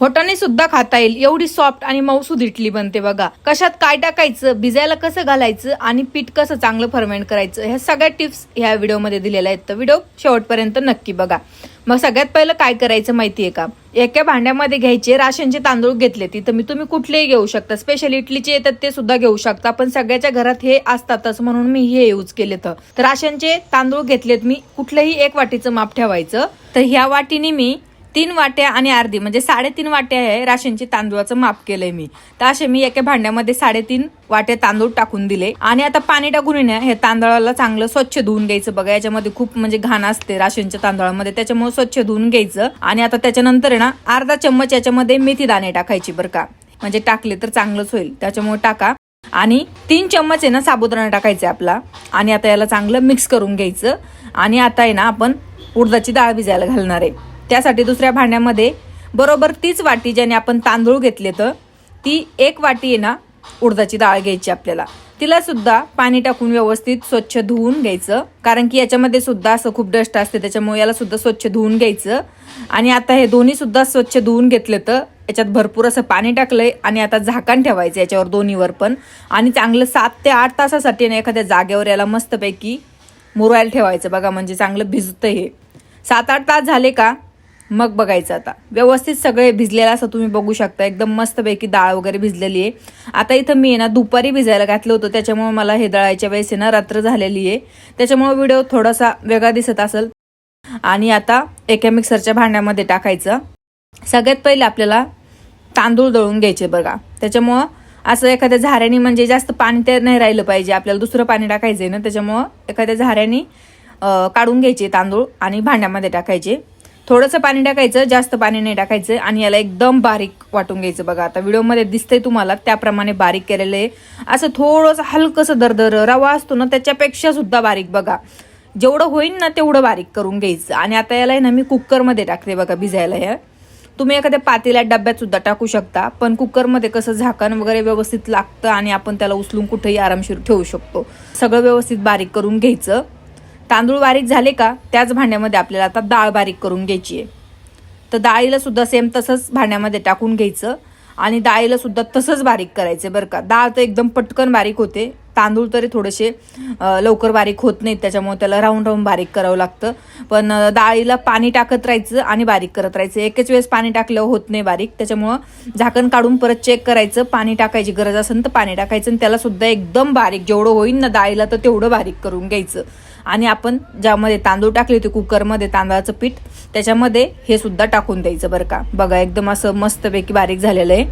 होटाने सुद्धा खाता येईल. एवढी सॉफ्ट आणि मऊसूद इडली बनते बघा. कशात काय टाकायचं भिजायला कसं घालायचं आणि पीठ कसं चांगलं फर्मेंट करायचं ह्या सगळ्या टिप्स ह्या व्हिडिओमध्ये दिलेल्या आहेत. तर व्हिडिओ शेवटपर्यंत नक्की बघा. मग सगळ्यात पहिलं काय करायचं माहितीये का? एका भांड्यामध्ये घ्यायचे राशनचे तांदूळ घेतले. तिथं मी तुम्ही कुठलेही घेऊ शकता. स्पेशल इडलीचे येतात ते सुद्धा घेऊ शकता. पण सगळ्याच्या घरात हे असतातच म्हणून मी हे यूज केले तर राशनचे तांदूळ घेतलेत मी. कुठलंही एक वाटीचं माप ठेवायचं. तर ह्या वाटीने मी तीन वाट्या आणि अर्धी म्हणजे साडेतीन वाट्या आहे राशनचे तांदूळाचं माप केलंय मी. तर असे मी एका भांड्यामध्ये साडेतीन वाट्या तांदूळ टाकून दिले. आणि आता पाणी टाकून आहे ना हे तांदळाला चांगलं स्वच्छ धुवून घ्यायचं. बघा याच्यामध्ये खूप म्हणजे घाण असते राशनच्या तांदळामध्ये. त्याच्यामुळे स्वच्छ धुवून घ्यायचं. आणि आता त्याच्यानंतर आहे ना अर्धा चम्मच याच्यामध्ये मेथी दाणे टाकायची बरं का. म्हणजे टाकले तर चांगलंच होईल. त्याच्यामुळे टाका. आणि तीन चम्मच आहे ना साबुदाणा टाकायचा आपला. आणि आता याला चांगलं मिक्स करून घ्यायचं. आणि आता आहे ना आपण उडदाची डाळ भिजायला घालणार आहे. त्यासाठी दुसऱ्या भांड्यामध्ये बरोबर तीच वाटी ज्याने आपण तांदूळ घेतले तर ती एक वाटी आहे ना उडदाची डाळ घ्यायची आपल्याला. तिला सुद्धा पाणी टाकून व्यवस्थित स्वच्छ धुवून घ्यायचं. कारण की याच्यामध्ये सुद्धा असं खूप डस्ट असते त्याच्यामुळे याला सुद्धा स्वच्छ धुवून घ्यायचं. आणि आता हे दोन्ही सुद्धा स्वच्छ धुवून घेतले तर याच्यात भरपूर असं पाणी टाकलंय आणि आता झाकण ठेवायचं याच्यावर दोन्हीवर पण. आणि चांगलं सात ते आठ तासासाठी ना एखाद्या जागेवर याला मस्तपैकी मुरवायला ठेवायचं. बघा म्हणजे चांगलं भिजतं हे. सात आठ तास झाले का मग बघायचं आता. व्यवस्थित सगळे भिजलेलं असं तुम्ही बघू शकता. एकदम मस्तपैकी डाळ वगैरे भिजलेली आहे. आता इथं मी आहे ना दुपारी भिजायला घातलं होतं. त्याच्यामुळे मला हे दळायच्या वेळेस आहे ना रात्र झालेली आहे. त्याच्यामुळे व्हिडिओ थोडासा वेगळा दिसत असेल. आणि आता एका मिक्सरच्या भांड्यामध्ये टाकायचं. सगळ्यात पहिले आपल्याला तांदूळ दळून घ्यायचे बघा. त्याच्यामुळं असं एखाद्या झाऱ्याने म्हणजे जास्त पाणी तर नाही राहिलं पाहिजे. आपल्याला दुसरं पाणी टाकायचं आहे ना त्याच्यामुळं एखाद्या झाऱ्याने काढून घ्यायचे तांदूळ आणि भांड्यामध्ये टाकायचे. थोडंसं पाणी टाकायचं जास्त पाणी नाही टाकायचं आणि याला एकदम बारीक वाटून घ्यायचं बघा. आता व्हिडिओमध्ये दिसतंय तुम्हाला त्याप्रमाणे बारीक केलेलं आहे. असं थोडंसं हलकंसं दरदर रवा असतो ना त्याच्यापेक्षा सुद्धा बारीक बघा. जेवढं होईल ना तेवढं बारीक करून घ्यायचं. आणि आता याला आहे ना मी कुकरमध्ये टाकते बघा भिजायला या तुम्ही एखाद्या पातेल्या डब्यात सुद्धा टाकू शकता पण कुकरमध्ये कसं झाकण वगैरे व्यवस्थित लागतं आणि आपण त्याला उचलून कुठेही आरामशीर ठेवू शकतो. सगळं व्यवस्थित बारीक करून घ्यायचं. तांदूळ बारीक झाले का त्याच भांड्यामध्ये आपल्याला आता डाळ बारीक करून घ्यायची आहे. तर डाळीला सुद्धा सेम तसंच भांड्यामध्ये टाकून घ्यायचं आणि डाळीला सुद्धा तसंच बारीक करायचं बरं का. डाळ तर एकदम पटकन बारीक होते. तांदूळ तरी थोडेसे लवकर बारीक होत नाहीत त्याच्यामुळे त्याला राऊंड राऊंड बारीक करावं लागतं. पण डाळीला पाणी टाकत राहायचं आणि बारीक करत राहायचं. एकच वेळेस पाणी टाकल्यावर होत नाही बारीक. त्याच्यामुळं झाकण काढून परत चेक करायचं. पाणी टाकायची गरज असेल तर पाणी टाकायचं आणि त्याला सुद्धा एकदम बारीक जेवढं होईल ना डाळीला तर तेवढं बारीक करून घ्यायचं. आणि आपण ज्यामध्ये तांदूळ टाकले होते कुकरमध्ये तांदळाचं पीठ त्याच्यामध्ये हे सुद्धा टाकून द्यायचं बरं का. बघा एकदम असं मस्तपैकी बारीक झालेलं आहे.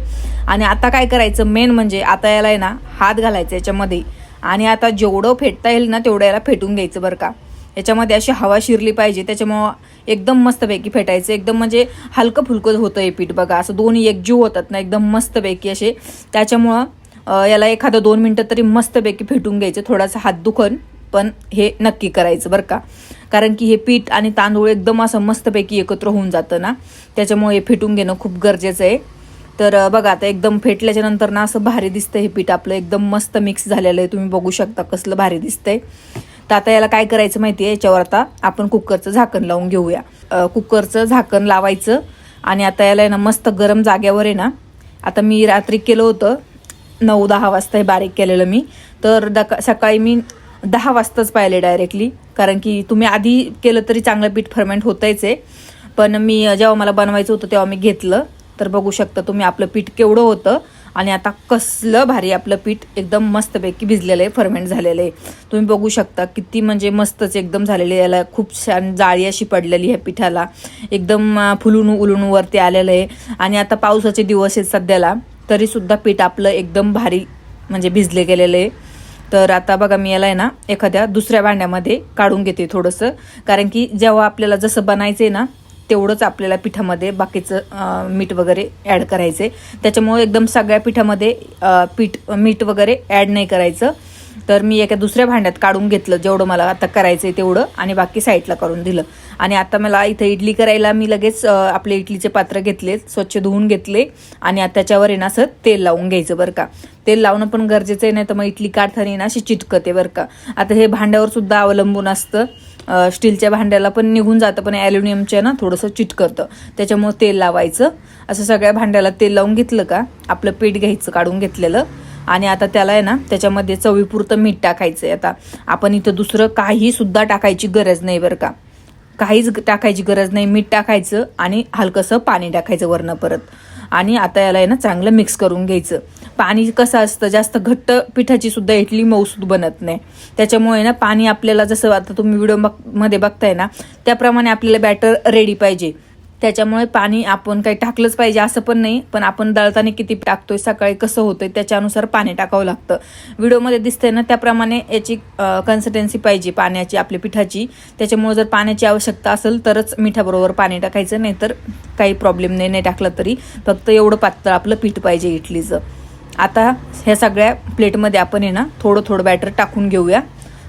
आणि आता काय करायचं? मेन म्हणजे आता याला आहे ना हात घालायचा याच्यामध्ये. आणि आता जेवढं फेटता येईल ना तेवढं याला फेटून घ्यायचं बरं का. याच्यामध्ये अशी हवा शिरली पाहिजे त्याच्यामुळं एकदम मस्तपैकी फेटायचं. एकदम म्हणजे हलकं फुलकं होतं हे पीठ बघा. असं दोन्ही एकजीव होतात ना एकदम मस्तपैकी असे. त्याच्यामुळं याला एखादं दोन मिनटं तरी मस्तपैकी फेटून घ्यायचं. थोडासा हात दुखन. पण हे नक्की करायचं बरं का. कारण की हे पीठ आणि तांदूळ एकदम असं मस्तपैकी एकत्र होऊन जातं ना. त्याच्यामुळे हे फेटून घेणं खूप गरजेचं आहे. तर बघा आता एकदम फेटल्याच्या नंतर ना असं भारी दिसतं हे पीठ आपलं. एकदम मस्त मिक्स झालेलं आहे. तुम्ही बघू शकता कसलं भारी दिसतंय. तर आता याला काय करायचं माहिती आहे? याच्यावर आता आपण कुकरचं झाकण लावून घेऊया. कुकरचं झाकण लावायचं आणि आता याला आहे ना मस्त गरम जाग्यावर आहे ना. आता मी रात्री केलं होतं. नऊ दहा वाजता हे बारीक केलेलं मी. तर दका सकाळी मी दहा वाजताच पाहिले डायरेक्टली कारण की तुम्ही आधी केलं तरी चांगलं पीठ फर्मेंट होतंच आहे. पण मी जेव्हा मला बनवायचं होतं तेव्हा मी घेतलं. तर बघू शकता तुम्ही आपलं पीठ केवढं होतं. आणि आता कसलं भारी आपलं पीठ एकदम मस्तपैकी भिजलेलं आहे फर्मेंट झालेलं आहे. तुम्ही बघू शकता किती म्हणजे मस्तच एकदम झालेले याला खूप छान जाळी अशी पडलेली आहे पिठाला. एकदम फुलून उलून वरती आलेलं आहे. आणि आता पावसाचे दिवस आहेत सध्याला. तरीसुद्धा पीठ आपलं एकदम भारी म्हणजे भिजले गेलेलं आहे. तर आता बघा मी याला आहे ना एखाद्या दुसऱ्या भांड्यामध्ये काढून घेते थोडंसं. कारण की जेव्हा आपल्याला जसं बनायचं आहे ना तेवढंच आपल्याला पिठामध्ये बाकीचं मीठ वगैरे ॲड करायचं आहे त्याच्यामुळे एकदम सगळ्या पिठामध्ये पीठ मीठ वगैरे ॲड नाही करायचं. तर मी एका दुसऱ्या भांड्यात काढून घेतलं जेवढं मला आता करायचं आहे तेवढं आणि बाकी साईडला करून दिलं. आणि आता मला इथं इडली करायला मी लगेच आपले इडलीचे पात्र घेतले स्वच्छ धुवून घेतले आणि आता त्याच्यावर आहे ना असं तेल लावून घ्यायचं बरं का. तेल लावणं पण गरजेचं आहे नाही तर मग इडली काढताना आहे ना अशी चिटकते बरं का. आता हे भांड्यावर सुद्धा अवलंबून असतं. स्टीलच्या भांड्याला पण निघून जातं पण ॲल्युमिनियमच्या ना थोडंसं चिटकतं. त्याच्यामुळे तेल लावायचं. असं सगळ्या भांड्याला तेल लावून घेतलं का आपलं पीठ घ्यायचं काढून घेतलेलं. आणि आता त्याला आहे ना त्याच्यामध्ये चवीपुरतं मीठ टाकायचं आहे आता. आपण इथं दुसरं काही सुद्धा टाकायची गरज नाही बरं का. काहीच टाकायची गरज नाही मीठ टाकायचं आणि हलकंसं पाणी टाकायचं वरनं परत. आणि आता याला आहे ना चांगलं मिक्स करून घ्यायचं. पाणी कसं असतं जास्त घट्ट पिठाची सुद्धा इडली मऊसूद बनत नाही. त्याच्यामुळे ना पाणी आपल्याला जसं आता तुम्ही व्हिडिओमध्ये बघताय ना त्याप्रमाणे आपल्याला बॅटर रेडी पाहिजे. त्याच्यामुळे पाणी आपण काही टाकलंच पाहिजे असं पण नाही पण आपण दळताना किती टाकतोय सकाळी कसं होतंय त्याच्यानुसार पाणी टाकावं लागतं. व्हिडिओमध्ये दिसतंय ना त्याप्रमाणे याची कन्सिस्टन्सी पाहिजे पाण्याची आपल्या पिठाची. त्याच्यामुळे जर पाण्याची आवश्यकता असेल तरच मिठाबरोबर पाणी टाकायचं नाही तर काही प्रॉब्लेम नाही नाही टाकलं तरी. फक्त एवढं पातळ आपलं पीठ पाहिजे इडलीचं. आता ह्या सगळ्या प्लेटमध्ये आपण आहे ना थोडं थोडं बॅटर टाकून घेऊया.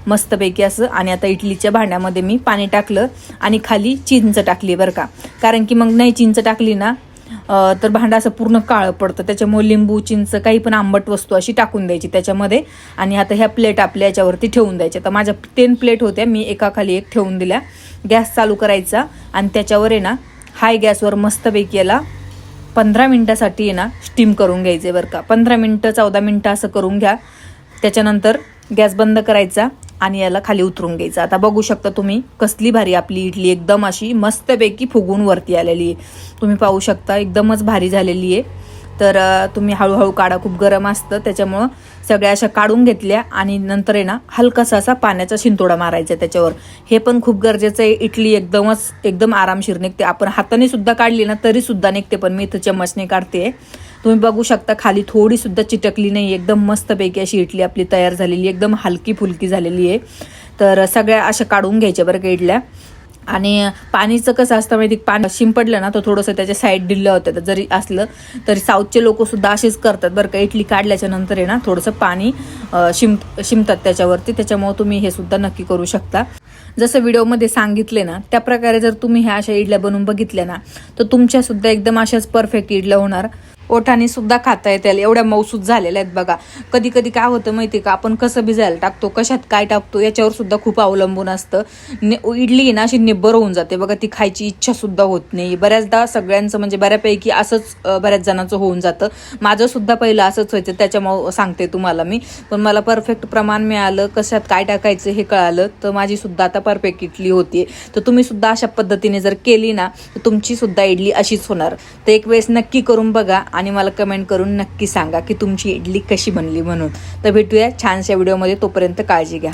मस्तपैकी असं. आणि आता इडलीच्या भांड्यामध्ये मी पाणी टाकलं आणि खाली चिंच टाकली बरं का. कारण की मग नाही चिंच टाकली ना तर भांडं असं पूर्ण काळं पडतं. त्याच्यामुळे लिंबू चिंच काही पण आंबट वस्तू अशी टाकून द्यायची त्याच्यामध्ये. आणि आता ह्या प्लेट आपल्या याच्यावरती ठेवून द्यायच्या. तर माझ्या टेन प्लेट होत्या मी एका खाली एक ठेवून दिल्या. गॅस चालू करायचा आणि त्याच्यावर आहे ना हाय गॅसवर मस्तपैकी याला पंधरा मिनटासाठी आहे ना स्टीम करून घ्यायचे बरं का. पंधरा मिनटं चौदा मिनटं असं करून घ्या. त्याच्यानंतर गॅस बंद करायचा. आणि याला खाली उतरून घ्यायचं. आता बघू शकता तुम्ही कसली भारी आपली इडली एकदम अशी मस्तपैकी फुगून वरती आलेली आहे. तुम्ही पाहू शकता एकदमच भारी झालेली आहे. तर तुम्ही हळूहळू काढा खूप गरम असतं त्याच्यामुळं सगळ्या अशा काढून घेतल्या आणि नंतर आहे ना हलकासा असा पाण्याचा शिंतोडा मारायचा त्याच्यावर. हे पण खूप गरजेचं आहे इडली एकदमच एकदम आरामशीर निघते. आपण हाताने सुद्धा काढली ना तरी सुद्धा निघते पण मी इथं चम्मचने काढते तुम्ही बघू शकता खाली थोडी सुद्धा चिटकली नाही एकदम मस्तपैकी अशी इडली आपली तयार झालेली आहे. एकदम हलकी फुलकी झालेली आहे. तर सगळ्या अशा काढून घ्यायच्या बरं का इडल्या. आणि पाणीचं कसं असतं माहिती पाणी शिंपडलं ना तर थोडंसं त्याच्या साईड दिलं होतं. तर जरी असलं तरी साऊथचे लोक सुद्धा असेच करतात बरं का. इडली काढल्याच्या नंतर आहे ना थोडंसं पाणी शिम शिमतात त्याच्यावरती. त्याच्यामुळे तुम्ही हे सुद्धा नक्की करू शकता. जसं व्हिडिओमध्ये सांगितले ना त्या प्रकारे जर तुम्ही ह्या अशा इडल्या बनवून बघितल्या ना तर तुमच्यासुद्धा एकदम अशाच परफेक्ट इडल्या होणार. ओठाने सुद्धा खाता येतील. एवढ्या मौसूद झालेल्या आहेत बघा. कधी कधी काय होतं माहिती का? आपण कसं भिजायला टाकतो कशात काय टाकतो याच्यावर सुद्धा खूप अवलंबून असतं. ने इडली आहे ना अशी निब्बर होऊन जाते. बघा ती खायची इच्छा सुद्धा होत नाही. बऱ्याचदा सगळ्यांचं म्हणजे बऱ्यापैकी असंच बऱ्याच जणांचं होऊन जातं. माझं सुद्धा पहिलं असंच व्हायचं. त्याच्यामुळे सांगते तुम्हाला मी. पण मला परफेक्ट प्रमाण मिळालं. कशात काय टाकायचं हे कळालं. तर माझी सुद्धा आता परफेक्ट इडली होती. तर तुम्ही सुद्धा अशा पद्धतीने जर केली ना तर तुमची सुद्धा इडली अशीच होणार. तर एक वेळेस नक्की करून बघा. आणि मला कमेंट करून नक्की सांगा की तुमची इडली कशी बनली म्हणून. तर भेटूया छानशा व्हिडिओमध्ये तोपर्यंत काळजी घ्या.